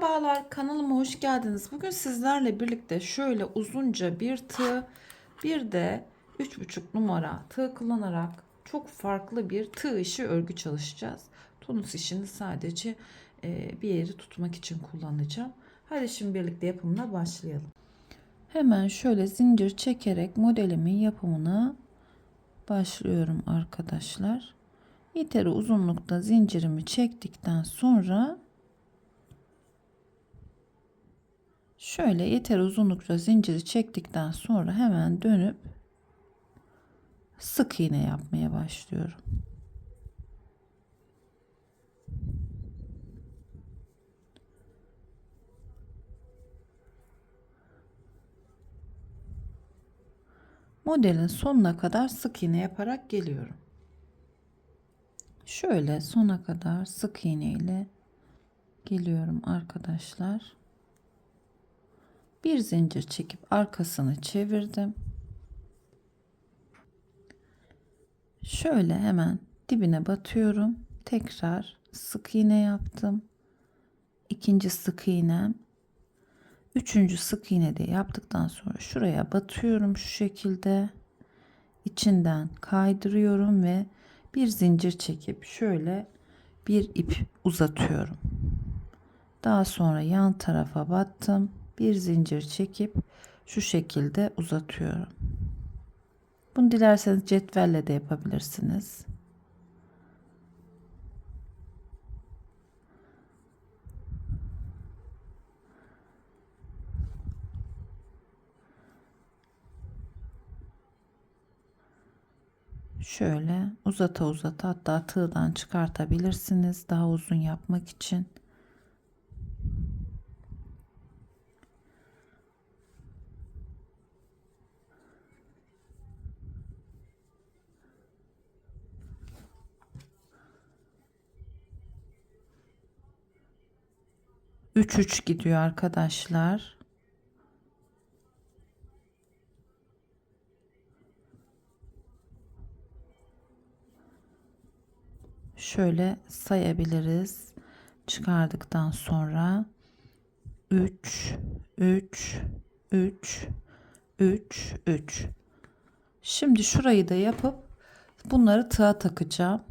Merhabalar kanalıma hoş geldiniz. Bugün sizlerle birlikte şöyle uzunca bir tığ bir de 3,5 numara tığ kullanarak çok farklı bir tığ işi örgü çalışacağız. Tonus işini sadece e, bir yeri tutmak için kullanacağım. Hadi şimdi birlikte yapımına başlayalım. Hemen şöyle zincir çekerek modelimin yapımına başlıyorum arkadaşlar. Yeteri uzunlukta zincirimi çektikten sonra Şöyle yeter uzunlukta zinciri çektikten sonra hemen dönüp sık iğne yapmaya başlıyorum. Modelin sonuna kadar sık iğne yaparak geliyorum. Şöyle sona kadar sık iğne ile geliyorum arkadaşlar bir zincir çekip arkasını çevirdim. Şöyle hemen dibine batıyorum. Tekrar sık iğne yaptım. İkinci sık iğnem. Üçüncü sık iğne de yaptıktan sonra şuraya batıyorum şu şekilde. içinden kaydırıyorum ve bir zincir çekip şöyle bir ip uzatıyorum. Daha sonra yan tarafa battım bir zincir çekip şu şekilde uzatıyorum. Bunu dilerseniz cetvelle de yapabilirsiniz. Şöyle uzata uzata hatta tığdan çıkartabilirsiniz daha uzun yapmak için. Üç üç gidiyor arkadaşlar. Şöyle sayabiliriz. Çıkardıktan sonra 3 3 3 3 3 Şimdi şurayı da yapıp bunları tığa takacağım.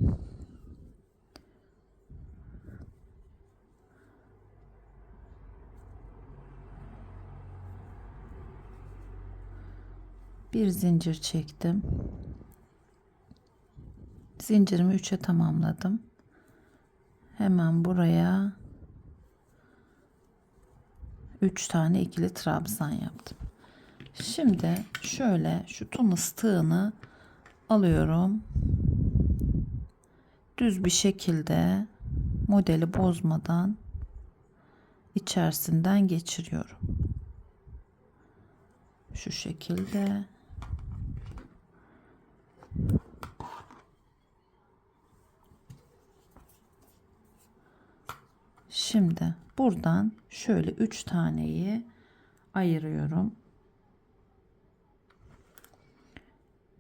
Bir zincir çektim. Zincirimi 3'e tamamladım. Hemen buraya 3 tane ikili trabzan yaptım. Şimdi şöyle şu tunus tığını alıyorum. Düz bir şekilde modeli bozmadan içerisinden geçiriyorum. Şu şekilde Şimdi buradan şöyle üç taneyi ayırıyorum.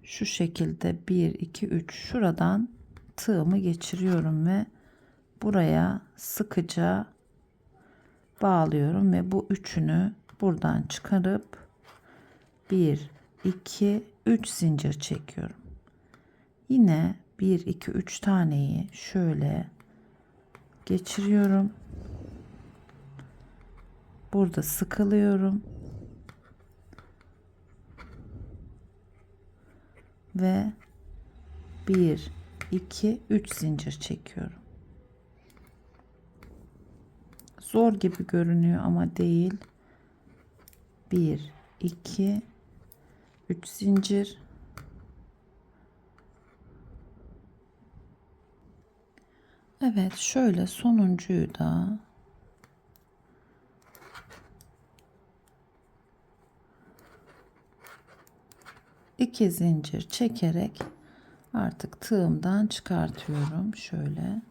Şu şekilde 1 2 3 şuradan tığımı geçiriyorum ve buraya sıkıca bağlıyorum ve bu üçünü buradan çıkarıp 1 2 3 zincir çekiyorum. Yine 1 2 3 taneyi şöyle geçiriyorum. Burada sıkılıyorum. Ve 1 2 3 zincir çekiyorum. Zor gibi görünüyor ama değil. 1 2 3 zincir Evet şöyle sonuncuyu da iki zincir çekerek artık tığımdan çıkartıyorum şöyle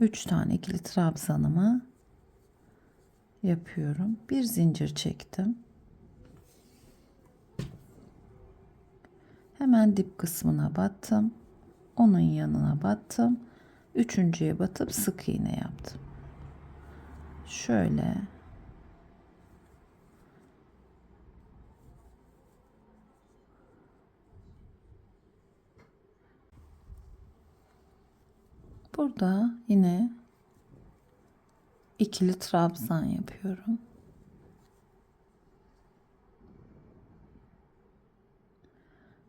üç tane ikili trabzanımı yapıyorum bir zincir çektim Hemen dip kısmına battım. Onun yanına battım. Üçüncüye batıp sık iğne yaptım. Şöyle Burada yine ikili trabzan yapıyorum.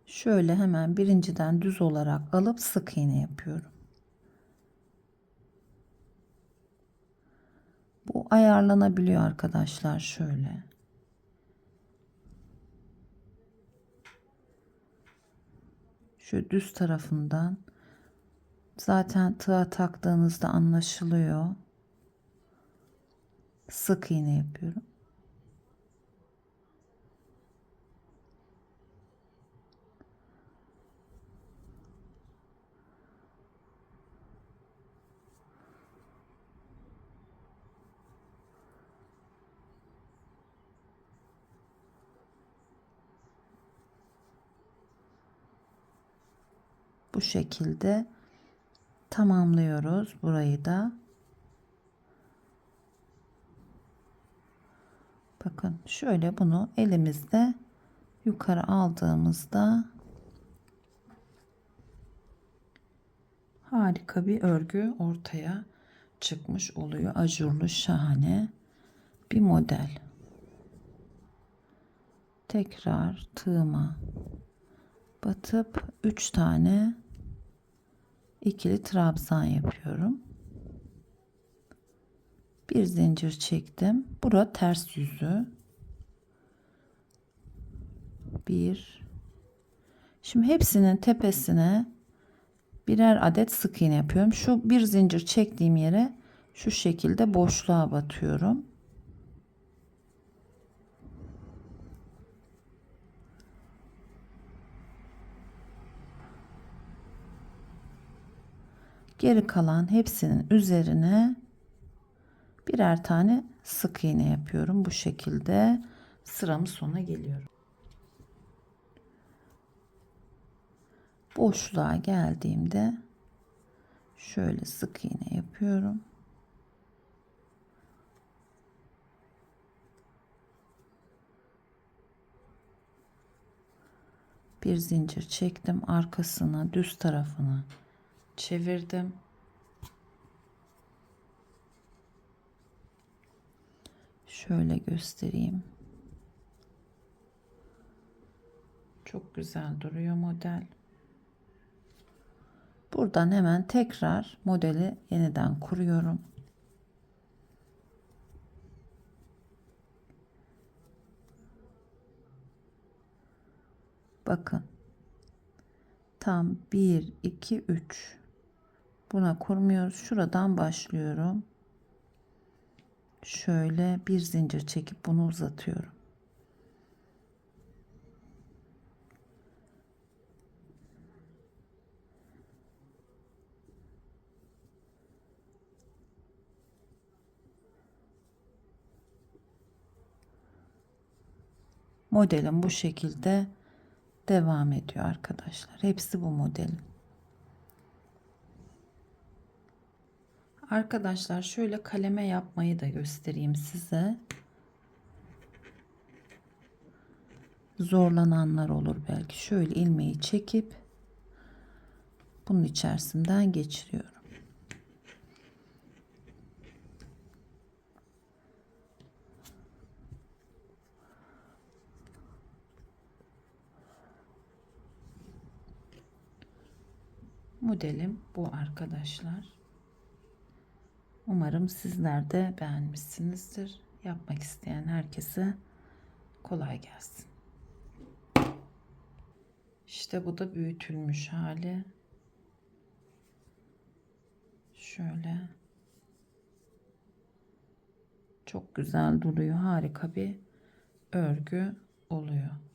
Şöyle hemen birinciden düz olarak alıp sık iğne yapıyorum. Bu ayarlanabiliyor arkadaşlar şöyle. Şu düz tarafından zaten tığa taktığınızda anlaşılıyor. Sık iğne yapıyorum. Bu şekilde tamamlıyoruz burayı da. Bakın şöyle bunu elimizde yukarı aldığımızda harika bir örgü ortaya çıkmış oluyor. Ajurlu şahane bir model. Tekrar tığıma batıp 3 tane ikili trabzan yapıyorum. Bir zincir çektim. Bura ters yüzü. Bir. Şimdi hepsinin tepesine birer adet sık iğne yapıyorum. Şu bir zincir çektiğim yere şu şekilde boşluğa batıyorum. Geri kalan hepsinin üzerine birer tane sık iğne yapıyorum. Bu şekilde sıramın sonuna geliyorum. Boşluğa geldiğimde şöyle sık iğne yapıyorum. Bir zincir çektim arkasına düz tarafına çevirdim. Şöyle göstereyim. Çok güzel duruyor model. Buradan hemen tekrar modeli yeniden kuruyorum. Bakın. Tam 1 2 3 Buna kurmuyoruz. Şuradan başlıyorum. Şöyle bir zincir çekip bunu uzatıyorum. Modelim bu şekilde devam ediyor arkadaşlar. Hepsi bu modelin. Arkadaşlar şöyle kaleme yapmayı da göstereyim size. Zorlananlar olur belki. Şöyle ilmeği çekip bunun içerisinden geçiriyorum. Modelim bu arkadaşlar. Umarım sizler de beğenmişsinizdir. Yapmak isteyen herkese kolay gelsin. İşte bu da büyütülmüş hali. Şöyle. Çok güzel duruyor. Harika bir örgü oluyor.